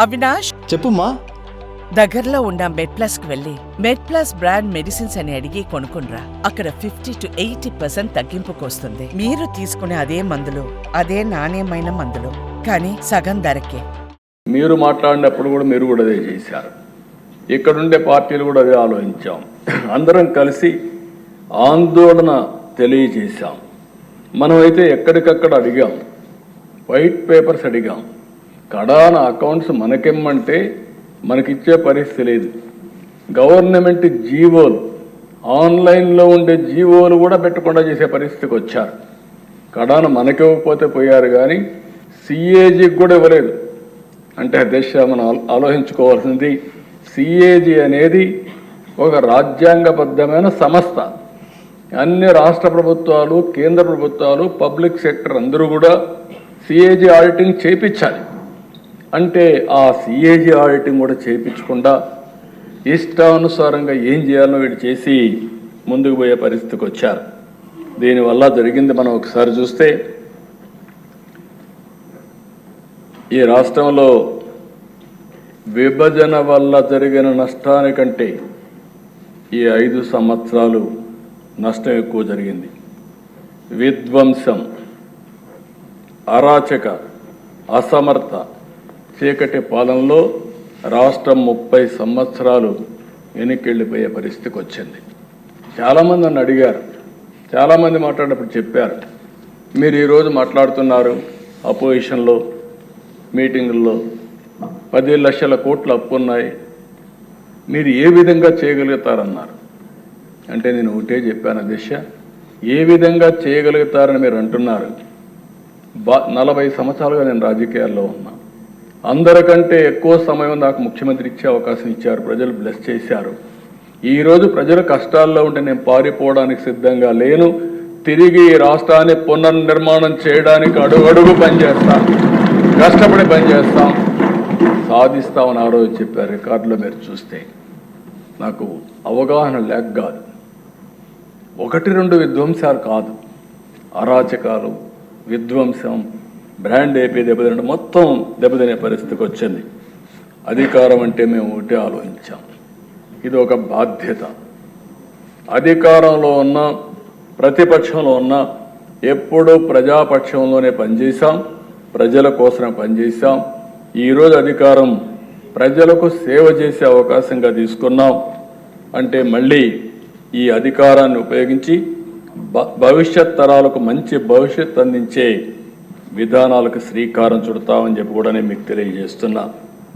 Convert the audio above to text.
అవినాష్? చెప్పుమా దగ్గరలో ఉన్న మెడ్ ప్లస్కు వెళ్ళి మెడ్ ప్లస్ బ్రాండ్ మెడిసిన్స్ అని అడిగి కొనుక్కునరా అక్కడ ఫిఫ్టీ టు ఎయిటీ పర్సెంట్ తగ్గింపుకు వస్తుంది మీరు తీసుకునే అదే మందులు అదే నాణ్యమైన మందులు కానీ సగం ధరకే. మీరు మాట్లాడినప్పుడు కూడా మీరు కూడా అదే చేశారు. ఇక్కడుండే పార్టీలు కూడా అదే ఆలోచించాం. అందరం కలిసి ఆందోళన తెలియజేశాం. మనమైతే ఎక్కడికక్కడ అడిగాం. వైట్ పేపర్స్ అడిగాం. కడాన అకౌంట్స్ మనకెమ్మంటే మనకిచ్చే పరిస్థితి లేదు. గవర్నమెంట్ జీవోలు ఆన్లైన్లో ఉండే జీవోలు కూడా పెట్టకుండా చేసే పరిస్థితికి వచ్చారు. కడాన మనకివ్వకపోతే పోయారు కానీ సిఏజీకి కూడా ఇవ్వలేదు. అంటే దిశ మనం ఆలోచించుకోవాల్సింది సిఏజీ అనేది ఒక రాజ్యాంగబద్ధమైన సంస్థ. అన్ని రాష్ట్ర ప్రభుత్వాలు కేంద్ర ప్రభుత్వాలు పబ్లిక్ సెక్టర్ అందరూ కూడా సిఏజీ ఆడిటింగ్ చేయించాలి అంటే ఆ సిఏజీ ఆడిటింగ్ కూడా చేయించకుండా ఇష్టానుసారంగా ఏం చేయాలో వీడు చేసి ముందుకు పోయే పరిస్థితికి వచ్చారు. దీనివల్ల జరిగింది మనం ఒకసారి చూస్తే ఈ రాష్ట్రంలో విభజన వల్ల జరిగిన నష్టానికంటే ఈ ఐదు సంవత్సరాలు నష్టం ఎక్కువ జరిగింది. విధ్వంసం అరాచక అసమర్థ చీకటి పాలనలో రాష్ట్రం ముప్పై సంవత్సరాలు వెనక్కి పరిస్థితికి వచ్చింది. చాలామంది నన్ను అడిగారు. చాలామంది మాట్లాడినప్పుడు చెప్పారు. మీరు ఈరోజు మాట్లాడుతున్నారు అపోజిషన్లో మీటింగుల్లో. పది లక్షల కోట్లు అప్పు ఉన్నాయి మీరు ఏ విధంగా చేయగలుగుతారన్నారు? అంటే నేను ఒకటే చెప్పాను దిశ ఏ విధంగా చేయగలుగుతారని మీరు అంటున్నారు? బా నలభై సంవత్సరాలుగా నేను రాజకీయాల్లో ఉన్నా. అందరికంటే ఎక్కువ సమయం నాకు ముఖ్యమంత్రి ఇచ్చే అవకాశం ఇచ్చారు. ప్రజలు బ్లెస్ చేశారు. ఈరోజు ప్రజలు కష్టాల్లో ఉంటే నేను పారిపోవడానికి సిద్ధంగా లేను. తిరిగి ఈ రాష్ట్రాన్ని పునర్నిర్మాణం చేయడానికి అడుగడుగు పనిచేస్తాం కష్టపడి పనిచేస్తాం సాధిస్తామని ఆ రోజు చెప్పారు రికార్డులో మీరు చూస్తే. నాకు అవగాహన లేక కాదు. ఒకటి రెండు విధ్వంసాలు కాదు. అరాచకాలు విధ్వంసం బ్రాండ్ అయిపోయి దెబ్బతినడం మొత్తం దెబ్బతినే పరిస్థితికి వచ్చింది. అధికారం అంటే మేము ఒకటే ఆలోచించాం. ఇది ఒక బాధ్యత. అధికారంలో ఉన్న ప్రతిపక్షంలో ఉన్న ఎప్పుడూ ప్రజాపక్షంలోనే పనిచేశాం ప్రజల కోసం పనిచేశాం. ఈరోజు అధికారం ప్రజలకు సేవ చేసే అవకాశంగా తీసుకున్నాం. అంటే మళ్ళీ ఈ అధికారాన్ని ఉపయోగించి భ- భవిష్యత్ తరాలకు మంచి భవిష్యత్ అందించే విధానాలకు శ్రీకారం చుడతామని చెప్పి కూడా నేను మీకు తెలియజేస్తున్నా.